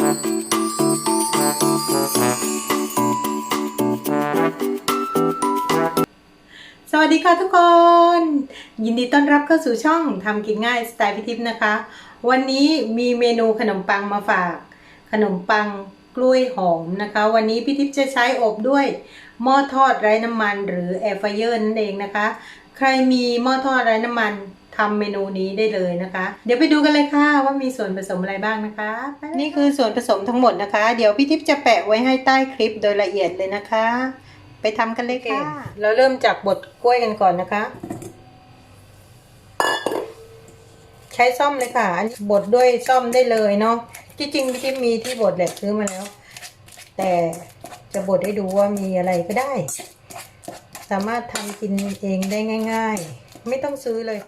สวัสดีค่ะทุกคน ยินดีต้อนรับเข้าสู่ช่องทำกินง่ายสไตล์พิทิพ์นะคะ วันนี้มีเมนูขนมปังมาฝาก ขนมปังกล้วยหอมนะคะ วันนี้พิทิพ์จะใช้อบด้วยหม้อทอดไร้น้ำมันหรือแอร์ไฟเออร์นั่นเองนะคะ ใครมีหม้อทอดไร้น้ำมันทำเมนูนี้ได้เลยนะคะ เดี๋ยวไปดูกันเลยค่ะว่ามีส่วนผสมอะไรบ้างนะคะไปเลยนี่คือส่วนผสมทั้งหมดนะคะ เดี๋ยวพี่ทิพย์จะแปะไว้ให้ใต้คลิปโดยละเอียดเลยนะคะ ไปทำกันเลยค่ะ เราเริ่มจากบดกล้วยกันก่อนนะคะ ใช้ซ่อมเลยค่ะอันนี้บดด้วยซ่อมได้เลยเนาะที่จริงพี่ทิพย์มีที่บดแหละซื้อมาแล้ว แต่จะบดให้ดูว่ามีอะไรก็ได้ สามารถทำกินเองได้ง่าย ๆ ไม่ต้องซื้อเลย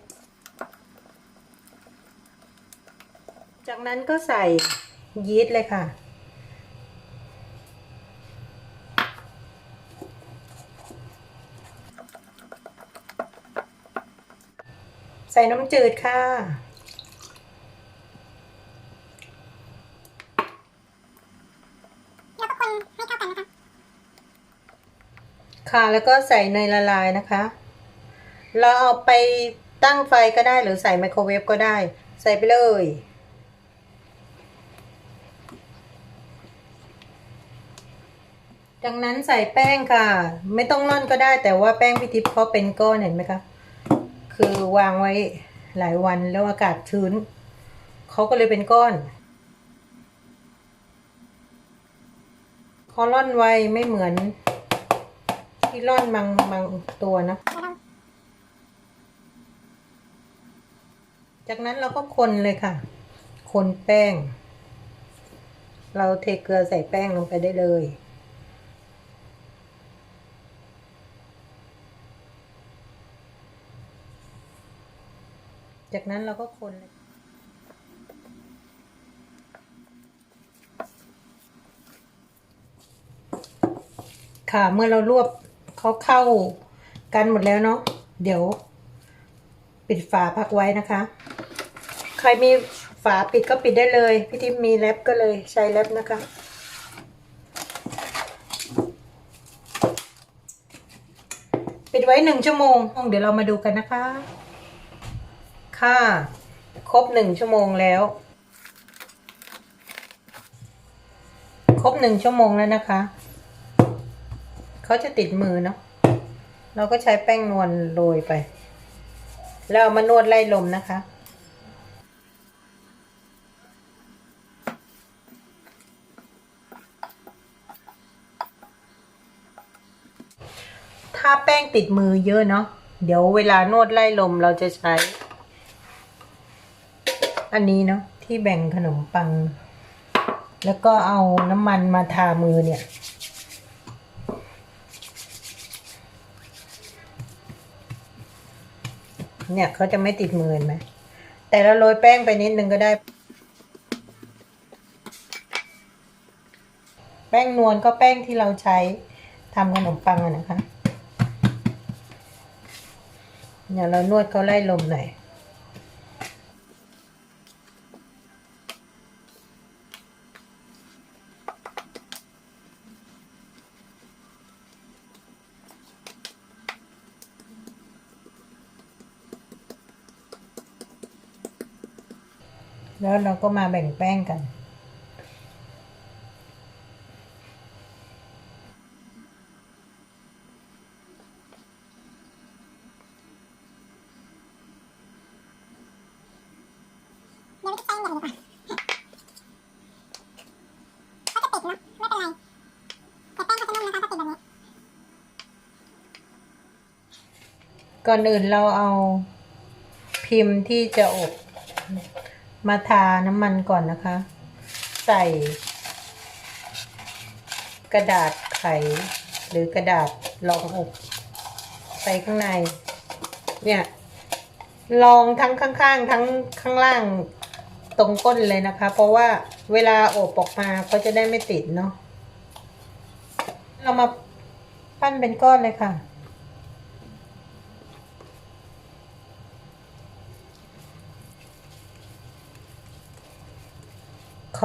จากนั้นก็ใส่ยีสต์เลยค่ะใส่น้ำจืดค่ะ แล้วก็คนให้เข้ากันนะคะ ค่ะแล้วก็ใส่เนยละลายนะคะ เราเอาไปตั้งไฟก็ได้หรือใส่ไมโครเวฟก็ได้ ใส่ไปเลย จากนั้นใส่แป้งค่ะ ไม่ต้องร่อนก็ได้แต่ว่าแป้งพิทิพย์เขาเป็นก้อนเห็นไหมคะ คือวางไว้หลายวันแล้วอากาศชื้นเขาก็เลยเป็นก้อนเขาร่อนไวไม่เหมือน ที่ร่อนบางบางตัวนะ จากนั้นเราก็คนเลยค่ะ คนแป้ง เราเทเกลือใส่แป้งลงไปได้เลย จากนั้นเราก็คนเลยค่ะ เมื่อเรารวบ เขาเข้ากันหมดแล้วเนาะเดี๋ยว ปิดฝาพักไว้นะคะ ใครมีฝาปิดก็ปิดได้เลยพี่ทิพย์มีแรปก็เลยใช้แรปนะคะปิดไว้หนึ่งชั่วโมงเดี๋ยวเรามาดูกันนะคะ ค่ะ ครบหนึ่งชั่วโมงแล้ว ครบหนึ่งชั่วโมงแล้วนะคะ เขาจะติดมือเนาะเราก็ใช้แป้งนวลโรยไป แล้วมานวดไล่ลมนะคะ ถ้าแป้งติดมือเยอะเนาะเดี๋ยวเวลานวดไล่ลมเราจะใช้ อันนี้เนาะที่แบ่งขนมปัง แล้วก็เอาน้ำมันมาทามือเนี่ย เนี่ยเขาจะไม่ติดมือนไหมแต่เราโรยแป้งไปนิดนึงก็ได้ แป้งนวลก็แป้งที่เราใช้ทำขนมปังอะนะคะเดี๋ยวเรานวดเขาไล่ลมหน่อยะคะถ้าติดแบบนี้ก่อนอื่นเราเอาพิมพ์ที่จะอบ มาทาน้ำมันก่อนนะคะ ใส่ กระดาษไข หรือกระดาษรองอบใส่ข้างใน เนี่ยลองทั้งข้างๆ ทั้งข้างล่างตรงก้นเลยนะคะ เพราะว่าเวลาอบออกมาก็จะได้ไม่ติดเนาะเรามาปั้นเป็นก้อนเลยค่ะ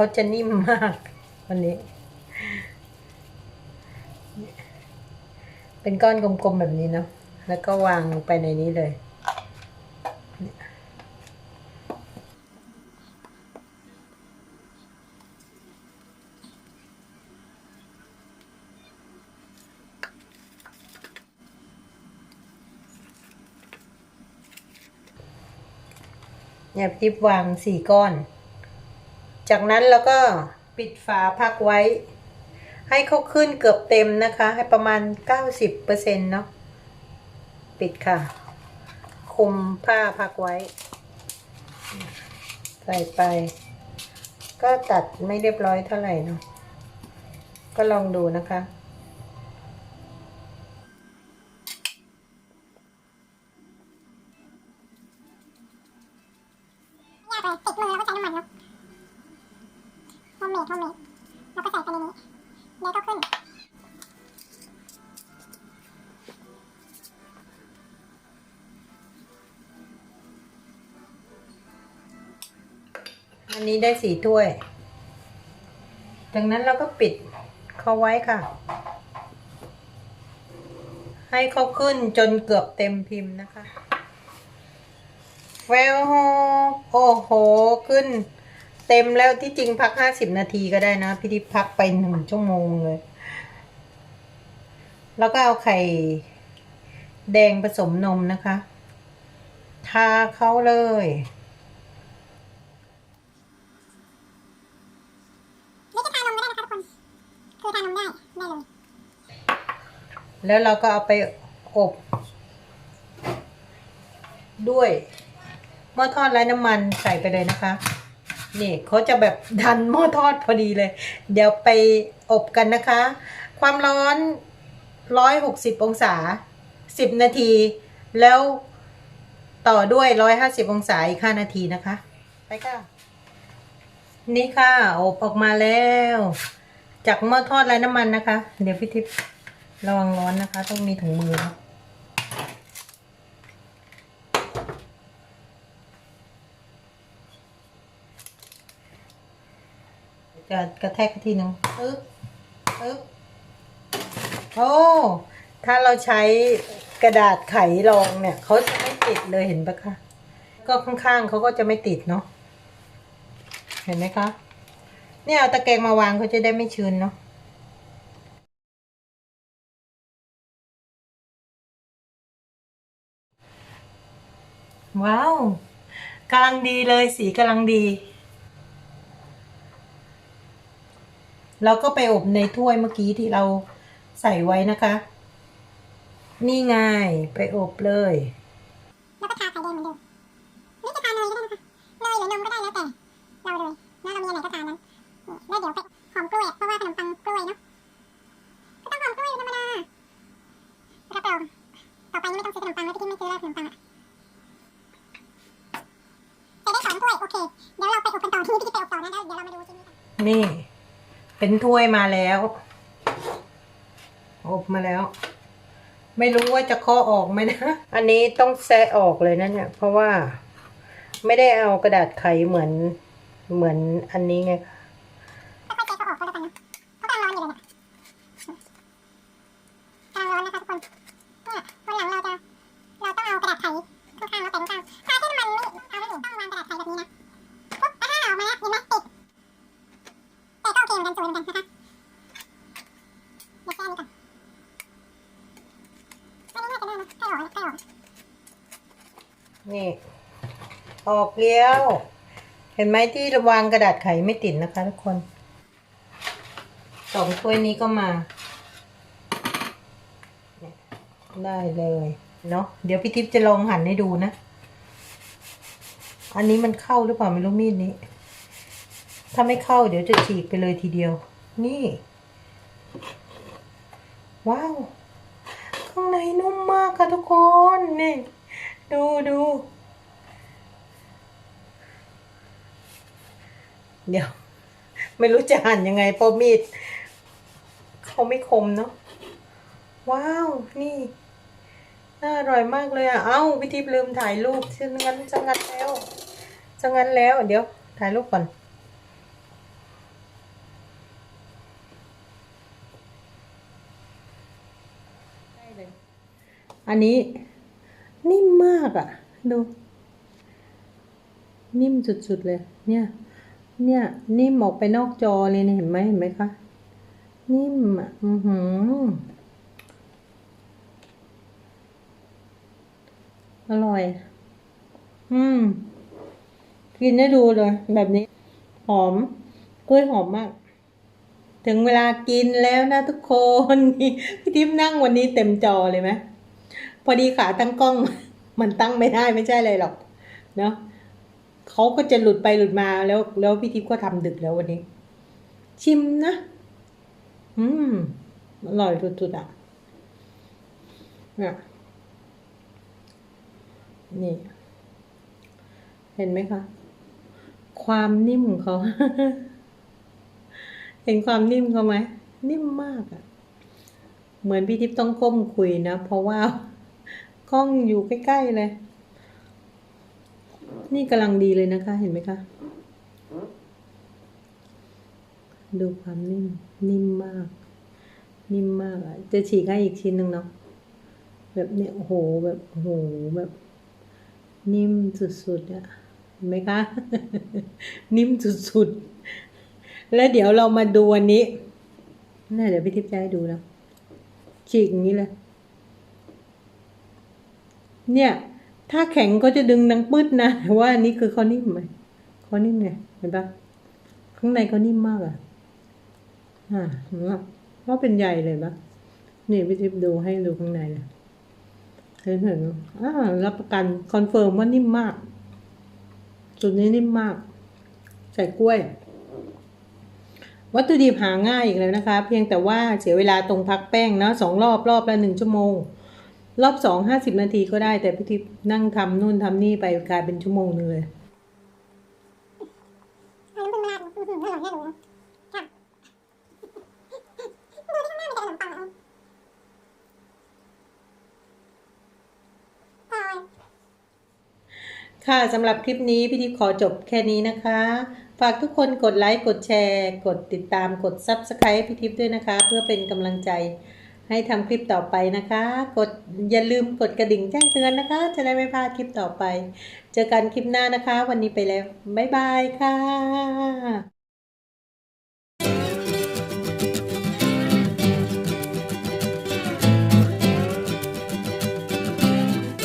เขาจะนิ่มมากวันนี้ เป็นก้อนกลมๆแบบนี้เนาะแล้วก็วางลงไปในนี้เลยเนี่ยพี่ทิพย์วางสี่ก้อน จากนั้นเราก็ปิดฝาพักไว้ ให้เขาขึ้นเกือบเต็มนะคะ ให้ประมาณ 90%เเนาะปิดค่ะ คุมผ้าพักไว้ ใส่ไป ก็ตัดไม่เรียบร้อยเท่าไหร่เนาะก็ลองดูนะคะ แล้วก็ขึ้น อันนี้ได้สี่ถ้วย จากนั้นเราก็ปิดเขาไว้ค่ะ ให้เขาขึ้นจนเกือบเต็มพิมพ์นะคะแววโอ้โห ขึ้น เต็มแล้วที่จริงพักห้าสิบนาทีก็ได้นะ พี่ทิพพักไปหนึ่งชั่วโมงเลย แล้วก็เอาไข่แดงผสมนมนะคะ ทาเขาเลยนี่จะทานมก็ได้นะคะทุกคนคือทานมได้ได้เลยแล้วเราก็เอาไปอบ ด้วยหม้อทอดไร้น้ำมันใส่ไปเลยนะคะ นี่เขาจะแบบดันหม้อทอดพอดีเลย เดี๋ยวไปอบกันนะคะ ความร้อนร้อยหกสิบองศาสิบนาที แล้วต่อด้วยร้อยห้าสิบองศาอีกห้านาทีนะคะ ไปค่ะ นี่ค่ะ อบออกมาแล้ว จากหม้อทอดไร้น้ำมันนะคะ เดี๋ยวพี่ทิพย์ระวังร้อนนะคะ ต้องมีถุงมือนะ จะกระแทกทีหนึ่งปึ๊บปึ๊บโอ้ถ้าเราใช้กระดาษไขรองเนี่ยเขาจะไม่ติดเลยเห็นปะคะ ก็ข้างๆเขาก็จะไม่ติดเนาะเห็นไหมคะ เนี่ยเอาตะแกรงมาวางเขาจะได้ไม่ชื้นเนาะว้าวกำลังดีเลยสีกำลังดี เราก็ไปอบในถ้วยเมื่อกี้ที่เราใส่ไว้นะคะ นี่ไงไปอบเลยแล้วก็ทาไข่แดงเหมือนเดิมนี่จะทาเนยก็ได้นะคะเนยหรือนมก็ได้แล้วแต่เราเลยแล้วเรามีอะไรก็ทานั้นนี่แล้วเดี๋ยวไปหอมกล้วยเพราะว่าขนมปังกล้วยเนาะก็ต้องหอมกล้วยธรรมดารับรองต่อไปนี้ไม่ต้องซื้อขนมปังแล้วที่ไม่ซื้อแล้วขนมปังอะจะได้สองถ้วยโอเคเดี๋ยวเราไปอบกันต่อที่พี่ไปอบต่อนะแล้วเดี๋ยวเรามาดูชิ้นนี้กันนี่ เป็นถ้วยมาแล้ว อบมาแล้ว ไม่รู้ว่าจะเคาะออกไหมนะ อันนี้ต้องแซะออกเลยนะเนี่ย เพราะว่า ไม่ได้เอากระดาษไขเหมือนเหมือนอันนี้ไงคะค่อยๆเทเขาออกก็แล้วกันนะเพราะกำลังร้อนอยู่เลยเนี่ยกำลังร้อนนะคะทุกคน นี่ออกแล้วเห็นไหมที่ระวางกระดาษไขไม่ติดนะคะทุกคนสองถ้วยนี้ก็มา ได้เลยเนาะเดี๋ยวพี่ทิพย์จะลองหั่นให้ดูนะ อันนี้มันเข้าหรือเปล่าไม่รู้มีดนี้ ถ้าไม่เข้าเดี๋ยวจะฉีกไปเลยทีเดียว นี่ ว้าว ข้างในนุ่มมากค่ะทุกคน นี่ ดูดูเดี๋ยว ไม่รู้จะหั่นยังไงเพราะมีดเขาไม่คมเนาะว้าว นี่ น่าอร่อยมากเลยอะ เอ้าพี่ทิพย์ลืมถ่ายรูปเช่นงั้นจะงั้นแล้วจะงั้นแล้ว เดี๋ยว ถ่ายรูปก่อน อันนี้ นิ่มมากอะ่ะ ดู นิ่มสุดๆเลย เนี่ย เนี่ย นิ่มออกไปนอกจอเลยเนี่ยเห็นไหมเห็นไหมคะ นิ่มอะ อือหือ อร่อย อืม กินได้ดูเลย แบบนี้ หอม กล้วยหอมมากถึงเวลากินแล้วนะทุกคน พี่ทิพย์นั่งวันนี้เต็มจอเลยไหม พอดีขาตั้งกล้อง มันตั้งไม่ได้ไม่ใช่เลยหรอกเนาะเขาก็จะหลุดไปหลุดมาแล้ว แล้วพี่ทิพย์ก็ทำดึกแล้ววันนี้ ชิมนะ อืมอร่อยสุดๆอะเนี่ยนี่ เห็นไหมคะ ความนิ่มของเขา เห็นความนิ่มเขาไหม นิ่มมากอะ่ะ เหมือนพี่ทิพย์ต้องก้มคุยนะ เพราะว่า กล้องอยู่ใกล้ๆเลย นี่กำลังดีเลยนะคะ เห็นไหมคะ ดูความนิ่ม นิ่มมาก นิ่มมากอะจะฉีกให้อีกชิ้นหนึ่งเนาะ แบบเนี้ยโห แบบโอ้โห แบบ นิ่มสุดๆอะเห็นไหมคะ นิ่มสุดๆ แล้วเดี๋ยวเรามาดูอันนี้น่าเดี๋ยวพี่ทิพย์จะให้ดูนะฉีกอย่างนี้เลย เนี่ย ถ้าแข็งก็จะดึงดังปืดนะแต่ว่าอันนี้คือเขานิ่มไหมเขานิ่มไงเห็นปะข้างในเขานิ่มมากอะอ่าเห็นปะว่าเป็นใหญ่เลยปะนี่พี่ทิพย์ดูให้ดูข้างในเลยเห็นเห็นอ่ารับประกันคอนเฟิร์มว่านิ่มมาก จุดนี้นิ่มมาก ใส่กล้วย วัตถุดิบหาง่ายอีกแล้วนะคะ เพียงแต่ว่าเสียเวลาตรงพักแป้งเนาะสองรอบรอบละหนึ่งชั่วโมง รอบสองห้าสิบนาทีก็ได้ แต่พี่ทิพย์นั่งทำนู่นทำนี่ไปกลายเป็นชั่วโมงนึงเลยค่ะดูที่ข้างหน้ามีแต่ขนมปังอะพลอยค่ะสำหรับคลิปนี้พี่ทิพย์ขอจบแค่นี้นะคะ ฝากทุกคนกดไลค์ กดแชร์ กดติดตามกด Subscribe พี่ทิพย์ด้วยนะคะ เพื่อเป็นกำลังใจ ให้ทำคลิปต่อไปนะคะ กดอย่าลืมกดกระดิ่งแจ้งเตือนนะคะ จะได้ไม่พลาดคลิปต่อไป เจอกันคลิปหน้านะคะ วันนี้ไปแล้ว บ๊ายบายค่ะ